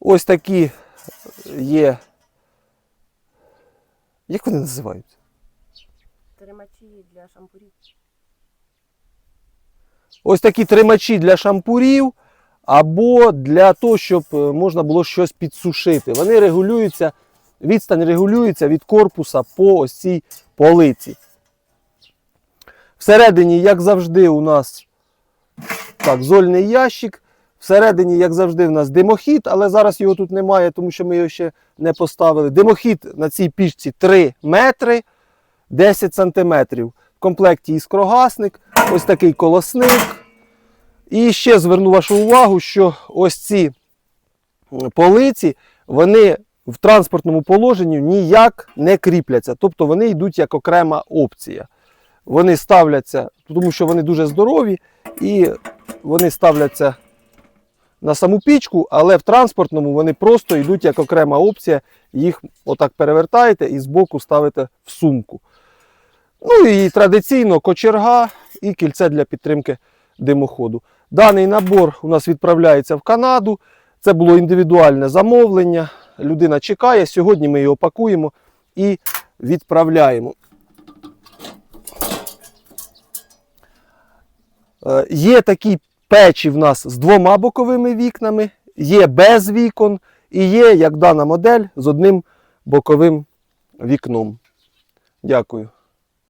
Ось такі є. Як вони називаються? Тримачі для шампурів. Ось такі тримачі для шампурів або для того, щоб е, можна було щось підсушити. Вони регулюються, відстань регулюється від корпуса по ось цій полиці. Всередині, як завжди, у нас так, зольний ящик. Всередині, як завжди, у нас димохід, але зараз його тут немає, тому що ми його ще не поставили. Димохід на цій пічці 3 метри 10 сантиметрів. В комплекті іскрогасник, ось такий колосник. І ще зверну вашу увагу, що ось ці полиці, вони в транспортному положенні ніяк не кріпляться. Тобто вони йдуть як окрема опція. Вони ставляться, тому що вони дуже здорові, і вони ставляться на саму пічку, але в транспортному вони просто йдуть як окрема опція. Їх отак перевертаєте і збоку ставите в сумку. Ну і традиційно кочерга і кільце для підтримки димоходу. Даний набор у нас відправляється в Канаду. Це було індивідуальне замовлення. Людина чекає. Сьогодні ми його пакуємо і відправляємо. Е, Є такі печі в нас з двома боковими вікнами, є без вікон і є, як дана модель, з одним боковим вікном. Дякую.